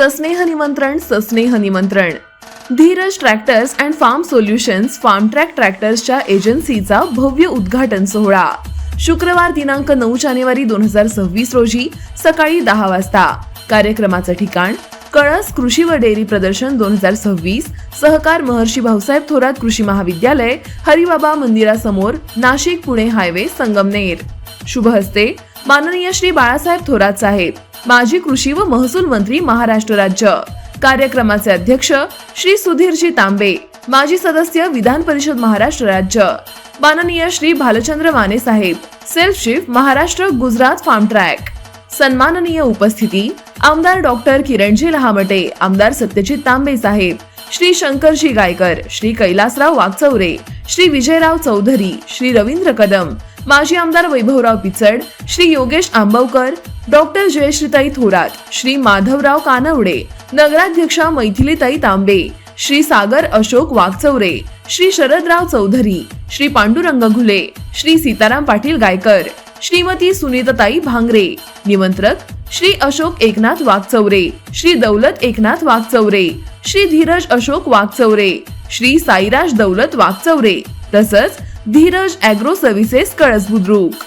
सस्नेह निमंत्रण सस्नेह निमंत्रण. Dhiraj tractors and farm solutions farm track ट्रॅक्टर्सच्या एजन्सीचा भव्य उद्घाटन सोहळा. शुक्रवार दिनांक नऊ जानेवारी दोन हजार सव्वीस रोजी सकाळी दहा वाजता. कार्यक्रमाचं ठिकाण कळस कृषी व डेअरी प्रदर्शन दोन हजार सव्वीस. सहकार महर्षी भाऊसाहेब थोरात कृषी महाविद्यालय हरिबाबा मंदिरासमोर नाशिक पुणे हायवे संगमनेर. शुभ हस्ते माननीय श्री बाळासाहेब थोरात साहेब. माजी कृषी व महसूल मंत्री महाराष्ट्र राज्य. कार्यक्रमाचे अध्यक्ष श्री सुधीरजी तांबे माजी सदस्य विधान परिषद महाराष्ट्र राज्य. माननीय श्री भालचंद्र माने साहेब self shift Maharashtra Gujarat farm track. सन्माननीय उपस्थिती आमदार डॉक्टर किरणजी लहामटे आमदार सत्यजित तांबे साहेब श्री शंकरजी गायकर श्री कैलासराव वागचौरे श्री विजयराव चौधरी श्री रवींद्र कदम माजी आमदार वैभवराव पिचड श्री योगेश आंबवकर डॉक्टर जयश्रीताई थोरात श्री माधवराव कानवडे नगराध्यक्षा मैथिलीताई तांबे श्री सागर अशोक वाघचौरे श्री शरदराव चौधरी श्री पांडुरंग घुले श्री सीताराम पाटील गायकर श्रीमती सुनीताताई भांगरे निमंत्रक श्री अशोक एकनाथ वाघचौरे श्री दौलत एकनाथ वाघचौरे श्री धीरज अशोक वाघचौरे श्री साईराज दौलत वाघचौरे तसंच धीरज अॅग्रो सर्व्हिसेस कळस बुद्रुक